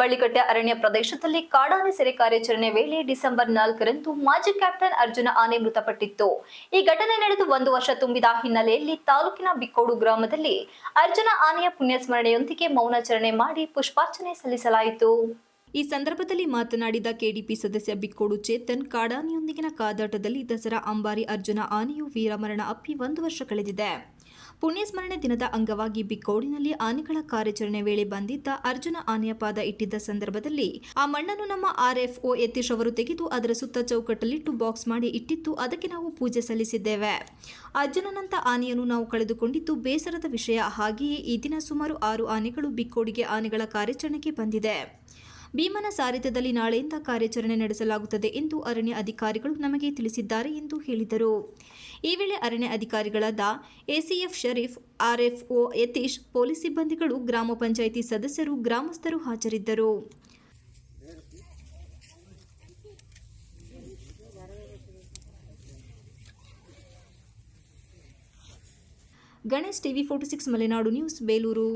ಬಳ್ಳಿಕಟ್ಟೆ ಅರಣ್ಯ ಪ್ರದೇಶದಲ್ಲಿ ಕಾಡಾನೆ ಸೆರೆ ಕಾರ್ಯಾಚರಣೆ ವೇಳೆ ಡಿಸೆಂಬರ್ ನಾಲ್ಕರಂದು ಮಾಜಿ ಕ್ಯಾಪ್ಟನ್ ಅರ್ಜುನ ಆನೆ ಮೃತಪಟ್ಟಿತ್ತು. ಈ ಘಟನೆ ನಡೆದು ಒಂದು ವರ್ಷ ತುಂಬಿದ ಹಿನ್ನೆಲೆಯಲ್ಲಿ ತಾಲೂಕಿನ ಬಿಕ್ಕೋಡು ಗ್ರಾಮದಲ್ಲಿ ಅರ್ಜುನ ಆನೆಯ ಪುಣ್ಯಸ್ಮರಣೆಯೊಂದಿಗೆ ಮೌನಾಚರಣೆ ಮಾಡಿ ಪುಷ್ಪಾರ್ಚನೆ ಸಲ್ಲಿಸಲಾಯಿತು. ಈ ಸಂದರ್ಭದಲ್ಲಿ ಮಾತನಾಡಿದ ಕೆಡಿಪಿ ಸದಸ್ಯ ಬಿಕ್ಕೋಡು ಚೇತನ್, ಕಾಡಾನೆಯೊಂದಿಗಿನ ಕಾದಾಟದಲ್ಲಿ ದಸರಾ ಅಂಬಾರಿ ಅರ್ಜುನ ಆನೆಯು ವೀರಮರಣ ಅಪ್ಪಿ ಒಂದು ವರ್ಷ ಕಳೆದಿದೆ. ಪುಣ್ಯಸ್ಮರಣೆ ದಿನದ ಅಂಗವಾಗಿ ಬಿಕ್ಕೋಡಿನಲ್ಲಿ ಆನೆಗಳ ಕಾರ್ಯಾಚರಣೆ ವೇಳೆ ಬಂದಿದ್ದ ಅರ್ಜುನ ಆನೆಯ ಪಾದ ಇಟ್ಟಿದ್ದ ಸಂದರ್ಭದಲ್ಲಿ ಆ ಮಣ್ಣನ್ನು ನಮ್ಮ ಆರ್ಎಫ್ಒ ಯತೀಶ್ ಅವರು ತೆಗೆದು ಅದರ ಸುತ್ತ ಚೌಕಟ್ಟಲ್ಲಿಟ್ಟು ಬಾಕ್ಸ್ ಮಾಡಿ ಇಟ್ಟಿದ್ದು ಅದಕ್ಕೆ ನಾವು ಪೂಜೆ ಸಲ್ಲಿಸಿದ್ದೇವೆ. ಅರ್ಜುನನಂತ ಆನೆಯನ್ನು ನಾವು ಕಳೆದುಕೊಂಡಿದ್ದು ಬೇಸರದ ವಿಷಯ. ಹಾಗೆಯೇ ಈ ದಿನ ಸುಮಾರು ಆರು ಆನೆಗಳು ಬಿಕ್ಕೋಡಿಗೆ ಆನೆಗಳ ಕಾರ್ಯಾಚರಣೆಗೆ ಬಂದಿದೆ. ಭೀಮನ ಸಾರಥ್ಯದಲ್ಲಿ ನಾಳೆಯಿಂದ ಕಾರ್ಯಾಚರಣೆ ನಡೆಸಲಾಗುತ್ತದೆ ಎಂದು ಅರಣ್ಯ ಅಧಿಕಾರಿಗಳು ನಮಗೆ ತಿಳಿಸಿದ್ದಾರೆ ಎಂದು ಹೇಳಿದರು. ಈ ವೇಳೆ ಅರಣ್ಯ ಅಧಿಕಾರಿಗಳಾದ ACF Sharif, RFO Yathish, police ಸಿಬ್ಬಂದಿಗಳು, ಗ್ರಾಮ ಪಂಚಾಯಿತಿ ಸದಸ್ಯರು, ಗ್ರಾಮಸ್ಥರು ಹಾಜರಿದ್ದರು. Ganesh TV forty six Malenadu news, Belur.